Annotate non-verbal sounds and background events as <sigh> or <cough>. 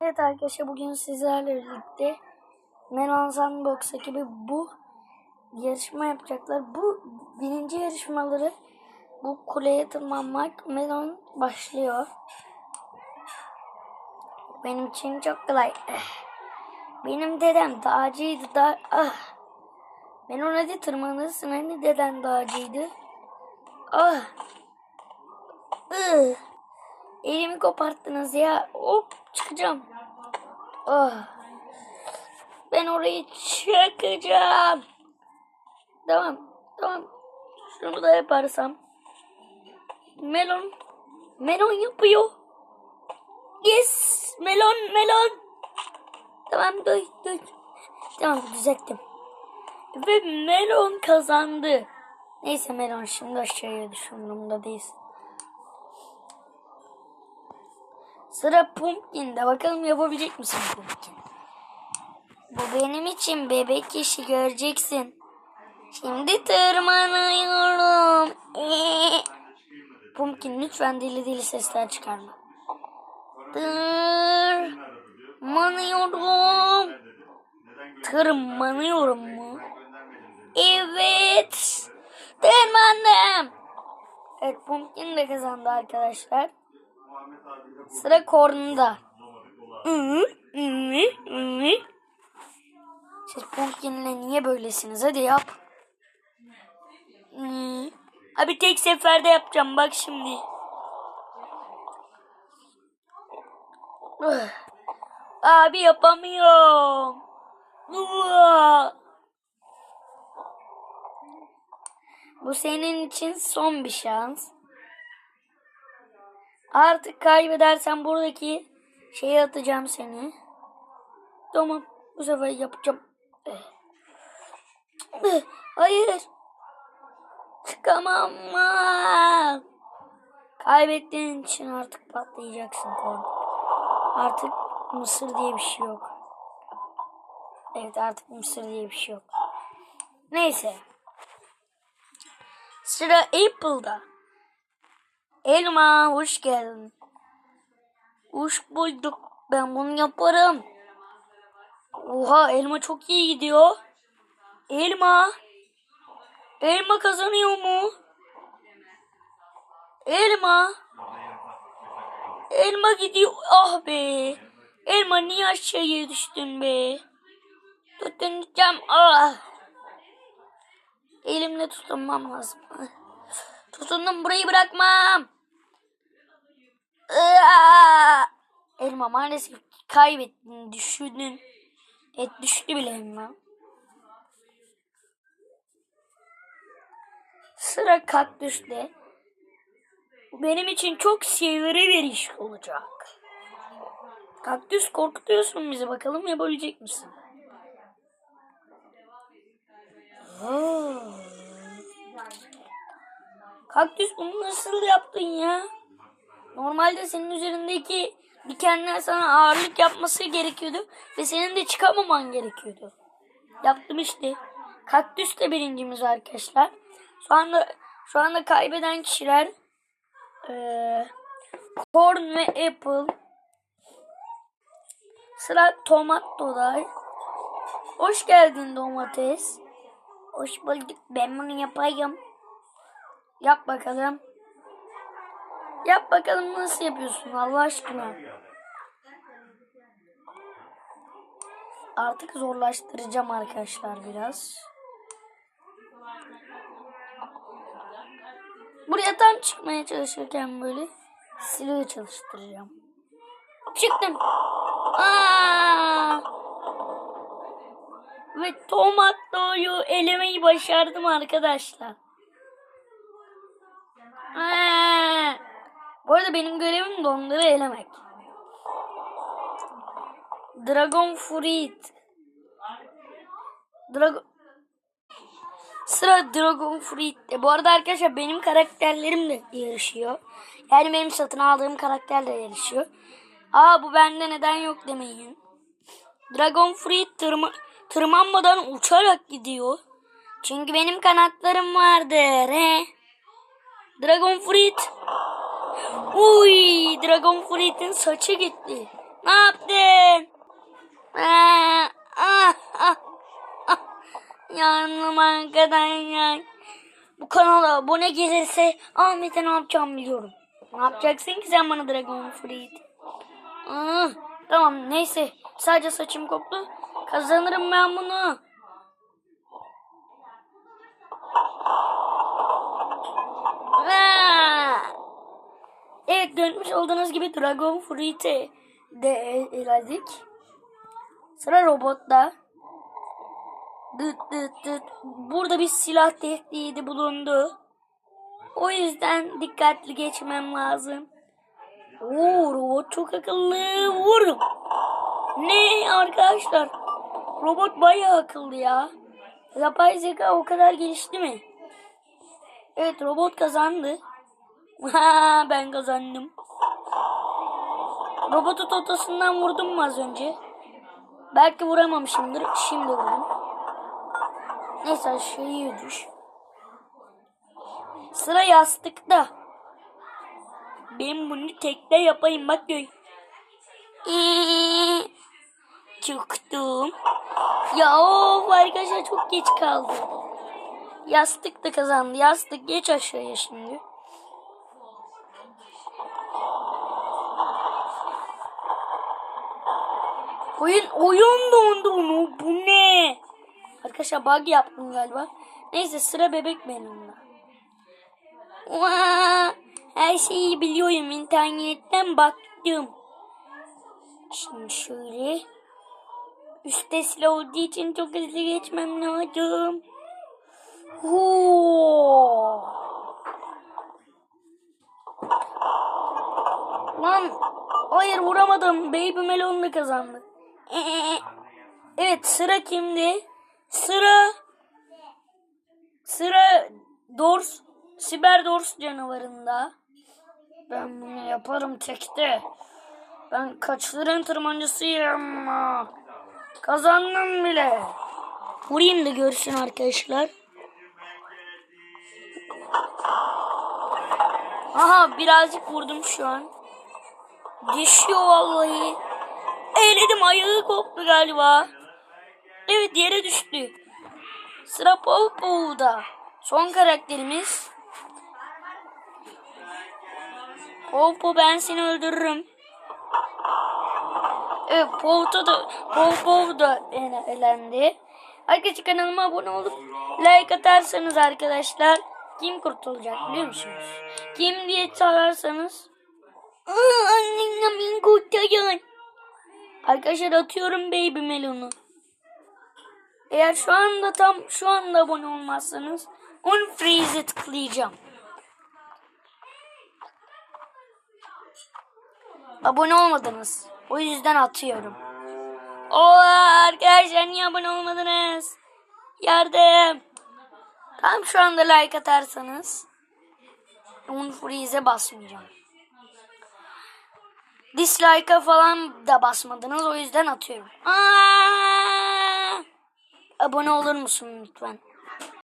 Evet arkadaşlar bugün sizlerle birlikte Melon Sandbox ekibi bu yarışma yapacaklar. Bu birinci yarışmaları bu kuleye tırmanmak Melon başlıyor. Benim için çok kolay. Benim dedem dağcıydı da ah. Ben ona de tırmanırsın hani deden dağcıydı. Ah. Ih. Elimi koparttınız ya. Hop çıkacağım. Ah. Ben orayı çakacağım. Tamam. Tamam. Şunu da yaparsam. Melon. Melon yapıyor. Yes. Melon melon. Tamam dur dur. Tamam düzelttim. Ve melon kazandı. Neyse melon şimdi aşağıya düşündüğümde değil. Sıra Pumpkin'de. Bakalım yapabilecek misin Pumpkin? Bu benim için bebek işi göreceksin. Şimdi tırmanıyorum. <laughs> Pumpkin lütfen deli deli sesler çıkarma. Tırmanıyorum. Tırmanıyorum mu? Evet. Tırmandım. Evet Pumpkin de kazandı arkadaşlar. Sıra kornunda. Siz Pumpkin'le niye böylesiniz? Hadi yap. Abi tek seferde yapacağım bak şimdi. Abi yapamıyorum. Bu senin için son bir şans. Artık kaybedersen buradaki şeyi atacağım seni. Tamam. Bu sefer yapacağım. Hayır. Çıkamam. Kaybettiğin için artık patlayacaksın korn. Artık mısır diye bir şey yok. Evet artık mısır diye bir şey yok. Neyse. Sıra Apple'da. Elma hoş geldin. Hoş bulduk. Ben bunu yaparım. Oha elma çok iyi gidiyor. Elma. Elma kazanıyor mu? Elma. Elma gidiyor. Ah be. Elma niye aşağıya düştün be? Tutunacağım. Ah. Elimle tutunmam lazım. Tutundum burayı bırakmam. Aa! Elma maalesef kaybettin, düşürdün. Et düştü bile elma. Sıra kaktüste. Benim için çok sivri bir iş olacak. Kaktüs korkutuyorsun bizi. Bakalım yapabilecek misin? Kaktüs bunu nasıl yaptın ya? Normalde senin üzerindeki dikenler sana ağırlık yapması gerekiyordu ve senin de çıkamaman gerekiyordu. Yaptım işte. Kaktüs de birincimiz arkadaşlar. Şu anda şu anda kaybeden kişiler eee Corn ve Apple. Sıra Tomato'da. Hoş geldin domates. Hoş bulduk. Ben bunu yapayım. Yap bakalım. Yap bakalım nasıl yapıyorsun Allah aşkına. Artık zorlaştıracağım arkadaşlar biraz. Buraya tam çıkmaya çalışırken böyle silahı çalıştıracağım. Çıktım. Aa! Ve tomatoyu elemeyi başardım arkadaşlar. Aa! Bu arada benim görevim de onları elemek. Dragon Fruit. Dragon Sıra Dragon Fruit'te. Bu arada arkadaşlar benim karakterlerim de yarışıyor. Yani benim satın aldığım karakter de yarışıyor. Aa bu bende neden yok demeyin. Dragon Fruit tırma tırmanmadan uçarak gidiyor. Çünkü benim kanatlarım vardır. He? Dragon Fruit. Uy Dragon Fruit'in saçı gitti. Ne yaptın? Aa, ah, ah, ah. Bu kanala abone gelirse Ahmet'e ne yapacağım biliyorum. Ne yapacaksın ki sen bana Dragon Fruit? Ah, tamam neyse. Sadece saçım koptu. Kazanırım ben bunu. Görmüş olduğunuz gibi Dragon Fruit'i de eledik. Sıra robotta. Dıt dıt dıt. Burada bir silah tehdidi bulundu. O yüzden dikkatli geçmem lazım. Oo robot çok akıllı. Vurdum. Ne arkadaşlar? Robot bayağı akıllı ya. Yapay zeka o kadar gelişti mi? Evet robot kazandı. <laughs> Ben kazandım. Robotu totosundan vurdum mu az önce? Belki vuramamışımdır. Şimdi vurdum. Neyse aşağıya düş. Sıra yastıkta. Ben bunu tekte yapayım bak gör. Ee, <laughs> Çıktım. Ya of arkadaşlar çok geç kaldı. Yastık da kazandı. Yastık geç aşağıya şimdi. Oyun oyun dondu onu. Bu ne? Arkadaşlar bug yaptım galiba. Neyse sıra bebek benimle. Vaa, her şeyi biliyorum. internetten baktım. Şimdi şöyle. Üstte silah olduğu için çok hızlı geçmem lazım. Hoo. Lan hayır vuramadım. Baby Melon da kazandı. <laughs> Evet sıra kimdi? Sıra sıra Dors Siber Dors canavarında. Ben bunu yaparım tekte. Ben kaçların tırmancısıyım. Kazandım bile. Vurayım da görsün arkadaşlar. Aha birazcık vurdum şu an. Düşüyor vallahi. Eğledim ayağı koptu galiba. Evet yere düştü. Sıra Popo'da. Son karakterimiz. Popo ben seni öldürürüm. Evet Popo da, Popo da ele- elendi. Arkadaşlar kanalıma abone olup like atarsanız arkadaşlar kim kurtulacak biliyor musunuz? Kim diye çağırırsanız Aa, annem beni kurtarın. Arkadaşlar atıyorum baby melonu. Eğer şu anda tam şu anda abone olmazsanız unfreeze'e tıklayacağım. Abone olmadınız. O yüzden atıyorum. O arkadaşlar niye abone olmadınız? Yardım. Tam şu anda like atarsanız unfreeze'e basmayacağım. Dislike'a falan da basmadınız o yüzden atıyorum. Aa! Abone olur musun lütfen?